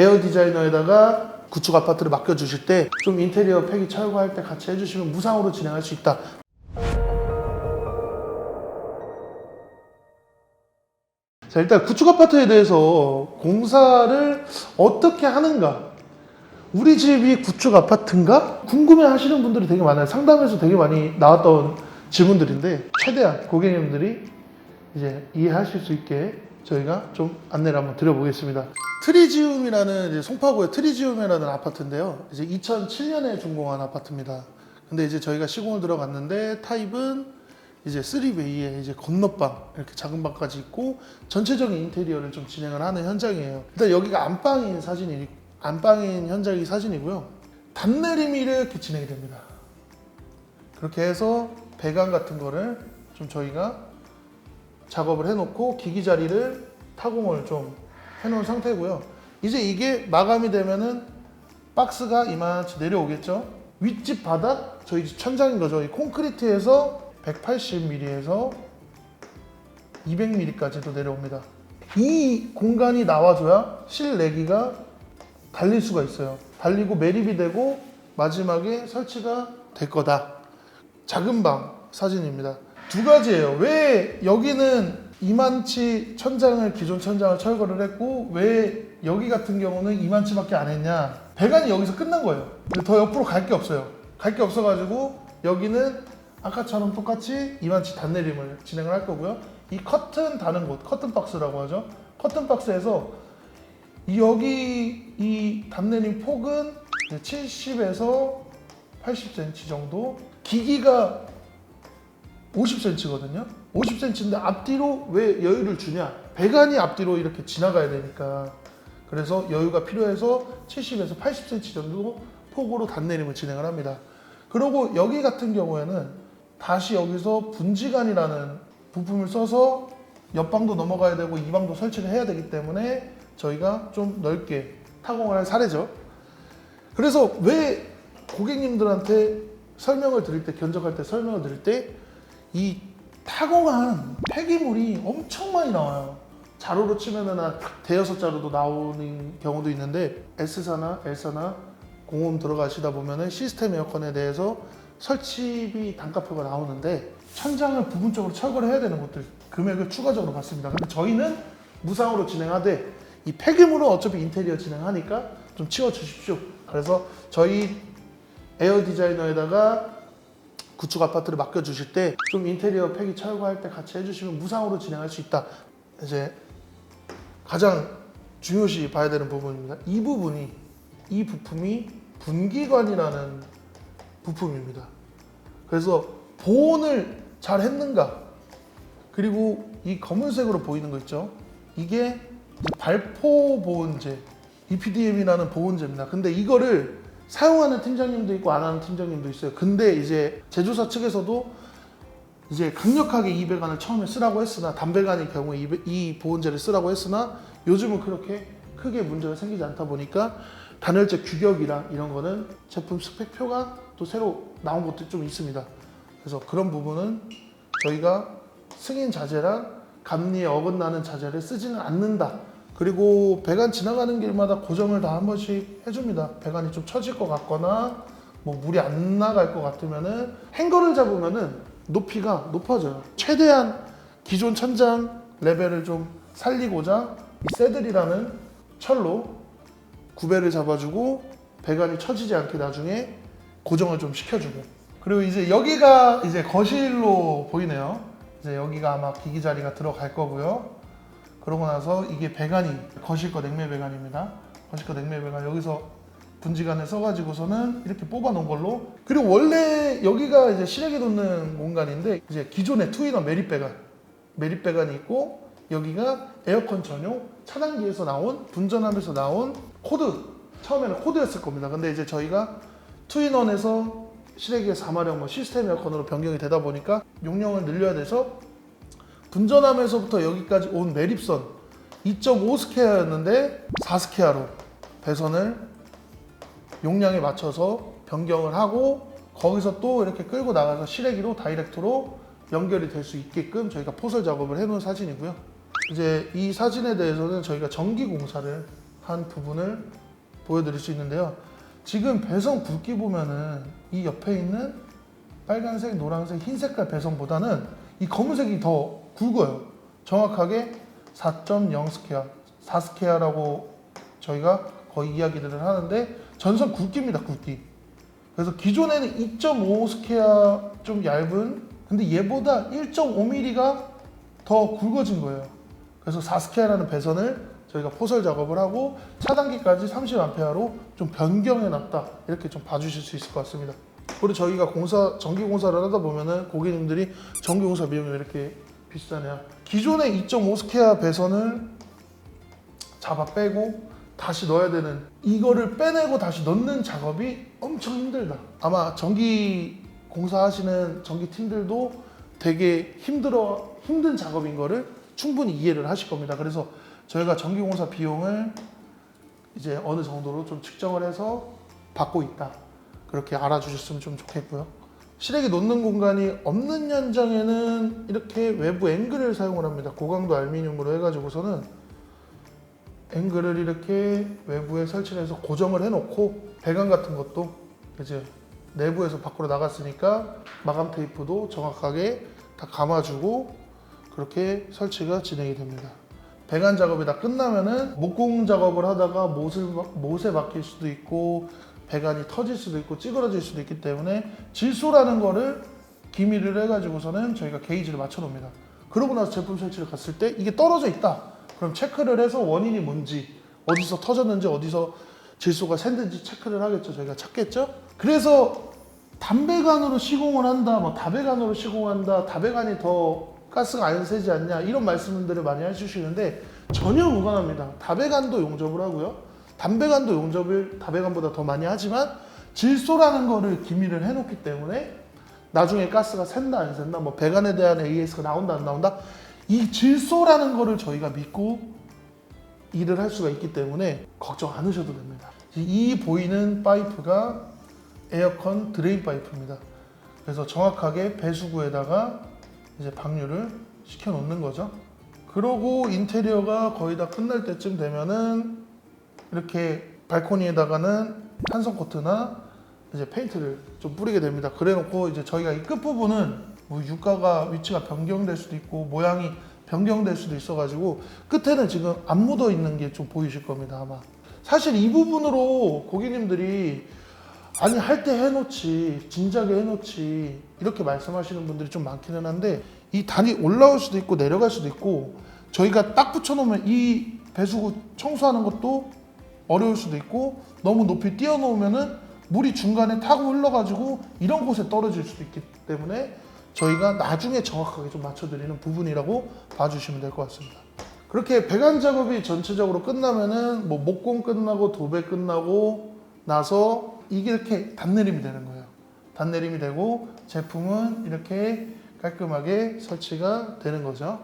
에어 디자이너에다가 구축 아파트를 맡겨주실 때 좀 인테리어 폐기 철거할 때 같이 해주시면 무상으로 진행할 수 있다. 자 일단 구축 아파트에 대해서 공사를 어떻게 하는가? 우리 집이 구축 아파트인가? 궁금해 하시는 분들이 되게 많아요. 상담에서 되게 많이 나왔던 질문들인데 최대한 고객님들이 이제 이해하실 수 있게 저희가 좀 안내를 한번 드려보겠습니다 트리지움이라는 송파구의 트리지움이라는 아파트인데요 이제 2007년에 준공한 아파트입니다 근데 이제 저희가 시공을 들어갔는데 타입은 이제 3베이에 이제 건너방 이렇게 작은 방까지 있고 전체적인 인테리어를 좀 진행을 하는 현장이에요. 일단 여기가 안방인 사진이 안방인 현장이 사진이고요. 단내림이 이렇게 진행이 됩니다. 그렇게 해서 배관 같은 거를 좀 저희가 작업을 해놓고 기기 자리를 타공을 좀 해놓은 상태고요. 이제 이게 마감이 되면은 박스가 이만치 내려오겠죠. 윗집 바닥 저희 집 천장인 거죠. 이 콘크리트에서 180mm에서 200mm까지도 내려옵니다. 이 공간이 나와줘야 실내기가 달릴 수가 있어요. 달리고 매립이 되고 마지막에 설치가 될 거다. 작은 방 사진입니다. 두 가지예요. 왜 여기는 이만치 천장을 기존 천장을 철거를 했고 왜 여기 같은 경우는 이만치밖에 안 했냐? 배관이 여기서 끝난 거예요. 더 옆으로 갈 게 없어요. 갈 게 없어가지고 여기는 아까처럼 똑같이 이만치 단내림을 진행을 할 거고요. 이 커튼 다는 곳, 커튼 박스라고 하죠. 커튼 박스에서 여기 이 단내림 폭은 70에서 80cm 정도. 기기가 50cm거든요. 50cm인데 앞뒤로 왜 여유를 주냐? 배관이 앞뒤로 이렇게 지나가야 되니까. 그래서 여유가 필요해서 70에서 80cm 정도 폭으로 단내림을 진행을 합니다. 그리고 여기 같은 경우에는 다시 여기서 분지관이라는 부품을 써서 옆방도 넘어가야 되고 이 방도 설치를 해야 되기 때문에 저희가 좀 넓게 타공을 할 사례죠. 그래서 왜 고객님들한테 설명을 드릴 때 견적할 때 설명을 드릴 때 이 타공한 폐기물이 엄청 많이 나와요. 자루로 치면은 한 대여섯 자루도 나오는 경우도 있는데 S사나 L사나 공홈 들어가시다 보면은 시스템 에어컨에 대해서 설치비 단가표가 나오는데 천장을 부분적으로 철거를 해야 되는 것들 금액을 추가적으로 받습니다. 근데 저희는 무상으로 진행하되 이 폐기물은 어차피 인테리어 진행하니까 좀 치워 주십시오. 그래서 저희 에어 디자이너에다가 구축 아파트를 맡겨 주실 때 좀 인테리어 폐기 철거할 때 같이 해주시면 무상으로 진행할 수 있다. 이제 가장 중요시 봐야 되는 부분입니다. 이 부분이 이 부품이 분기관이라는 부품입니다. 그래서 보온을 잘 했는가 그리고 이 검은색으로 보이는 거 있죠. 이게 발포 보온제 EPDM이라는 보온제입니다. 근데 이거를 사용하는 팀장님도 있고 안 하는 팀장님도 있어요. 근데 이제 제조사 측에서도 이제 강력하게 이 배관을 처음에 쓰라고 했으나 단배관의 경우에 이, 배- 이 보온제를 쓰라고 했으나 요즘은 그렇게 크게 문제가 생기지 않다 보니까 단열재 규격이랑 이런 거는 제품 스펙표가 또 새로 나온 것도 좀 있습니다. 그래서 그런 부분은 저희가 승인 자재랑 감리에 어긋나는 자재를 쓰지는 않는다. 그리고 배관 지나가는 길마다 고정을 다 한 번씩 해줍니다. 배관이 좀 처질 것 같거나 뭐 물이 안 나갈 것 같으면은 행거를 잡으면은 높이가 높아져요. 최대한 기존 천장 레벨을 좀 살리고자 이 새들이라는 철로 구배를 잡아주고 배관이 처지지 않게 나중에 고정을 좀 시켜주고 그리고 이제 여기가 이제 거실로 보이네요. 이제 여기가 아마 기기 자리가 들어갈 거고요. 그러고 나서 이게 배관이 거실거 냉매 배관입니다. 거실거 냉매 배관 여기서 분지관을 써가지고서는 이렇게 뽑아 놓은 걸로 그리고 원래 여기가 이제 실외기 놓는 공간인데 이제 기존의 투인원 매립 배관 매립 배관이 있고 여기가 에어컨 전용 차단기에서 나온 분전함에서 나온 코드 처음에는 코드였을 겁니다. 근데 이제 저희가 투인원에서 실외기에 4마력 뭐 시스템 에어컨으로 변경이 되다 보니까 용량을 늘려야 돼서 분전함에서부터 여기까지 온 매립선 2.5스퀘어였는데 4스퀘어로 배선을 용량에 맞춰서 변경을 하고 거기서 또 이렇게 끌고 나가서 실외기로 다이렉트로 연결이 될 수 있게끔 저희가 포설 작업을 해놓은 사진이고요. 이제 이 사진에 대해서는 저희가 전기 공사를 한 부분을 보여드릴 수 있는데요. 지금 배선 굵기 보면은 이 옆에 있는 빨간색, 노란색, 흰 색깔 배선보다는 이 검은색이 더 굵어요. 정확하게 4.0 스퀘어, 4 스퀘어라고 저희가 거의 이야기들을 하는데 전선 굵기입니다, 굵기. 그래서 기존에는 2.5 스퀘어 좀 얇은 근데 얘보다 1.5mm가 더 굵어진 거예요. 그래서 4 스퀘어라는 배선을 저희가 포설 작업을 하고 차단기까지 30A로 좀 변경해 놨다. 이렇게 좀 봐주실 수 있을 것 같습니다. 그리고 저희가 공사 전기 공사를 하다 보면은 고객님들이 전기 공사 비용이 왜 이렇게 비싸냐? 기존의 2.5 스퀘어 배선을 잡아 빼고 다시 넣어야 되는 이거를 빼내고 다시 넣는 작업이 엄청 힘들다. 아마 전기 공사하시는 전기 팀들도 되게 힘들어 힘든 작업인 거를 충분히 이해를 하실 겁니다. 그래서 저희가 전기 공사 비용을 이제 어느 정도로 좀 측정을 해서 받고 있다. 그렇게 알아주셨으면 좀 좋겠고요. 실외기 놓는 공간이 없는 현장에는 이렇게 외부 앵글을 사용을 합니다. 고강도 알루미늄으로 해가지고서는 앵글을 이렇게 외부에 설치를 해서 고정을 해놓고 배관 같은 것도 이제 내부에서 밖으로 나갔으니까 마감 테이프도 정확하게 다 감아주고 그렇게 설치가 진행이 됩니다. 배관 작업이 다 끝나면은 목공 작업을 하다가 못을, 못에 박힐 수도 있고 배관이 터질 수도 있고 찌그러질 수도 있기 때문에 질소라는 거를 기미를 해가지고서는 저희가 게이지를 맞춰 놓습니다. 그러고 나서 제품 설치를 갔을 때 이게 떨어져 있다. 그럼 체크를 해서 원인이 뭔지 어디서 터졌는지 어디서 질소가 샜는지 체크를 하겠죠. 저희가 찾겠죠. 그래서 담배관으로 시공을 한다, 뭐 다배관으로 시공한다, 다배관이 더 가스가 안 새지 않냐 이런 말씀들을 많이 해주시는데 전혀 무관합니다. 다배관도 용접을 하고요. 담배관도 용접을 다배관보다 더 많이 하지만 질소라는 거를 기미를 해놓기 때문에 나중에 가스가 샌다 안 샌다 뭐 배관에 대한 AS가 나온다 안 나온다 이 질소라는 거를 저희가 믿고 일을 할 수가 있기 때문에 걱정 안 하셔도 됩니다. 이 보이는 파이프가 에어컨 드레인 파이프입니다. 그래서 정확하게 배수구에다가 이제 방류를 시켜 놓는 거죠. 그러고 인테리어가 거의 다 끝날 때쯤 되면은 이렇게 발코니에다가는 탄성 코트나 이제 페인트를 좀 뿌리게 됩니다. 그래놓고 이제 저희가 이 끝부분은 뭐 유가가 위치가 변경될 수도 있고 모양이 변경될 수도 있어가지고 끝에는 지금 안 묻어 있는 게 좀 보이실 겁니다 아마. 사실 이 부분으로 고객님들이 아니 할 때 해놓지 진작에 해놓지 이렇게 말씀하시는 분들이 좀 많기는 한데 이 단이 올라올 수도 있고 내려갈 수도 있고 저희가 딱 붙여놓으면 이 배수구 청소하는 것도 어려울 수도 있고 너무 높이 띄워놓으면은 물이 중간에 타고 흘러가지고 이런 곳에 떨어질 수도 있기 때문에 저희가 나중에 정확하게 좀 맞춰드리는 부분이라고 봐주시면 될 것 같습니다. 그렇게 배관 작업이 전체적으로 끝나면은 뭐 목공 끝나고 도배 끝나고 나서 이게 이렇게 단내림이 되는 거예요. 단내림이 되고 제품은 이렇게 깔끔하게 설치가 되는 거죠.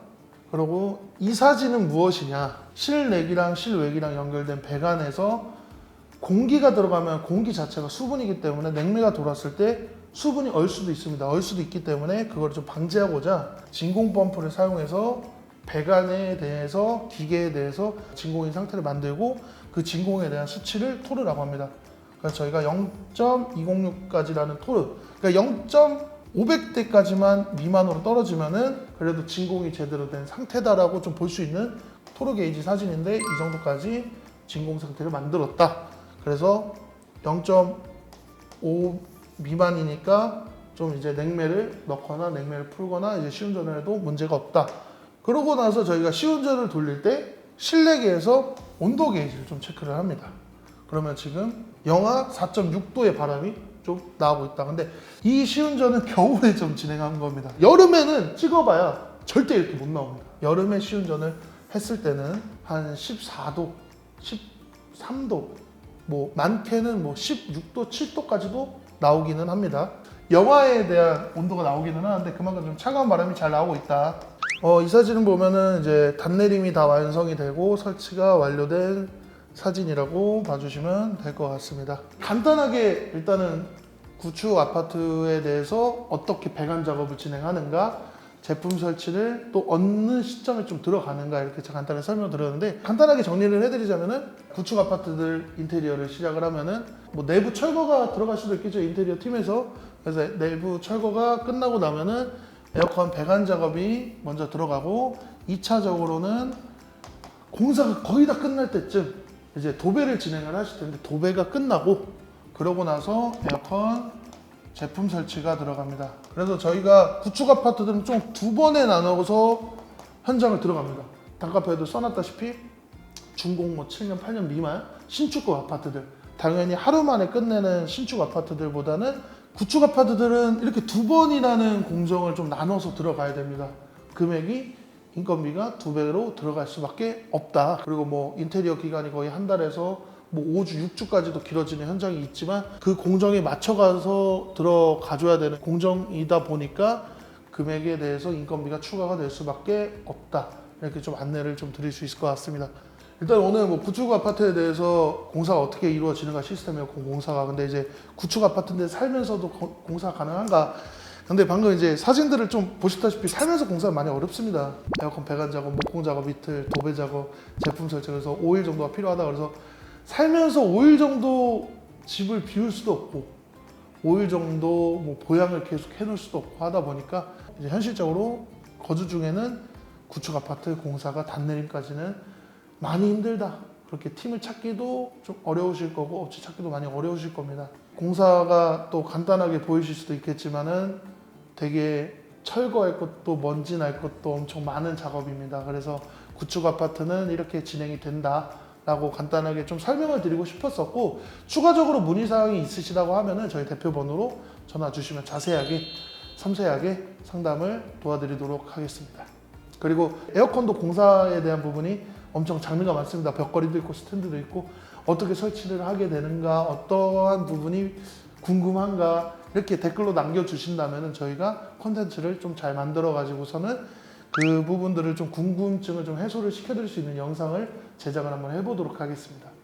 그리고 이 사진은 무엇이냐? 실내기랑 실외기랑 연결된 배관에서 공기가 들어가면 공기 자체가 수분이기 때문에 냉매가 돌았을 때 수분이 얼 수도 있습니다. 얼 수도 있기 때문에 그걸 좀 방지하고자 진공 펌프를 사용해서 배관에 대해서 기계에 대해서 진공인 상태를 만들고 그 진공에 대한 수치를 토르라고 합니다. 그래서 저희가 0.206까지라는 토르, 그러니까 0.500대까지만 미만으로 떨어지면은 그래도 진공이 제대로 된 상태다라고 좀 볼 수 있는 토르 게이지 사진인데 이 정도까지 진공 상태를 만들었다. 그래서 0.5 미만이니까 좀 이제 냉매를 넣거나 냉매를 풀거나 이제 시운전을 해도 문제가 없다. 그러고 나서 저희가 시운전을 돌릴 때 실내기에서 온도 게이지를 좀 체크를 합니다. 그러면 지금 영하 4.6도의 바람이 좀 나오고 있다. 근데 이 시운전은 겨울에 좀 진행한 겁니다. 여름에는 찍어봐야 절대 이렇게 못 나옵니다. 여름에 시운전을 했을 때는 한 14도, 13도, 뭐 많게는 뭐 16도, 7도까지도 나오기는 합니다. 영하에 대한 온도가 나오기는 하는데 그만큼 좀 차가운 바람이 잘 나오고 있다. 어, 이 사진을 보면은 이제 단내림이 다 완성이 되고 설치가 완료된 사진이라고 봐주시면 될 것 같습니다. 간단하게 일단은 구축 아파트에 대해서 어떻게 배관 작업을 진행하는가 제품 설치를 또 어느 시점에 좀 들어가는가 이렇게 간단히 설명을 드렸는데 간단하게 정리를 해드리자면은 구축 아파트들 인테리어를 시작을 하면은 뭐 내부 철거가 들어갈 수도 있겠죠 인테리어 팀에서 그래서 내부 철거가 끝나고 나면은 에어컨 배관 작업이 먼저 들어가고 2차적으로는 공사가 거의 다 끝날 때쯤 이제 도배를 진행을 하실 텐데 도배가 끝나고 그러고 나서 에어컨 제품 설치가 들어갑니다. 그래서 저희가 구축 아파트들은 좀 두 번에 나눠서 현장을 들어갑니다. 단가표에도 써놨다시피 준공 뭐 7년, 8년 미만 신축급 아파트들 당연히 하루 만에 끝내는 신축 아파트들보다는 구축 아파트들은 이렇게 두 번이라는 공정을 좀 나눠서 들어가야 됩니다. 금액이 인건비가 두 배로 들어갈 수밖에 없다. 그리고 뭐 인테리어 기간이 거의 한 달에서 뭐 5주, 6주까지도 길어지는 현장이 있지만 그 공정에 맞춰가서 들어가줘야 되는 공정이다 보니까 금액에 대해서 인건비가 추가가 될 수밖에 없다. 이렇게 좀 안내를 좀 드릴 수 있을 것 같습니다. 일단 오늘 뭐 구축 아파트에 대해서 공사가 어떻게 이루어지는가 시스템이었고 공사가 근데 이제 구축 아파트인데 살면서도 거- 공사 가능한가? 근데 방금 이제 사진들을 좀 보시다시피 살면서 공사는 많이 어렵습니다. 에어컨 배관 작업, 목공 작업 이틀, 도배 작업, 제품 설치 그래서 5일 정도가 필요하다 그래서 살면서 5일 정도 집을 비울 수도 없고 5일 정도 뭐 보양을 계속 해놓을 수도 없고 하다 보니까 이제 현실적으로 거주 중에는 구축 아파트 공사가 단내림까지는 많이 힘들다. 그렇게 팀을 찾기도 좀 어려우실 거고 업체 찾기도 많이 어려우실 겁니다. 공사가 또 간단하게 보이실 수도 있겠지만은 되게 철거할 것도 먼지 날 것도 엄청 많은 작업입니다. 그래서 구축 아파트는 이렇게 진행이 된다 라고 간단하게 좀 설명을 드리고 싶었었고 추가적으로 문의 사항이 있으시다고 하면은 저희 대표 번호로 전화 주시면 자세하게 섬세하게 상담을 도와드리도록 하겠습니다. 그리고 에어컨도 공사에 대한 부분이 엄청 장르가 많습니다. 벽걸이도 있고 스탠드도 있고 어떻게 설치를 하게 되는가 어떠한 부분이 궁금한가 이렇게 댓글로 남겨주신다면 저희가 컨텐츠를 좀 잘 만들어 가지고서는 그 부분들을 좀 궁금증을 좀 해소를 시켜드릴 수 있는 영상을 제작을 한번 해보도록 하겠습니다.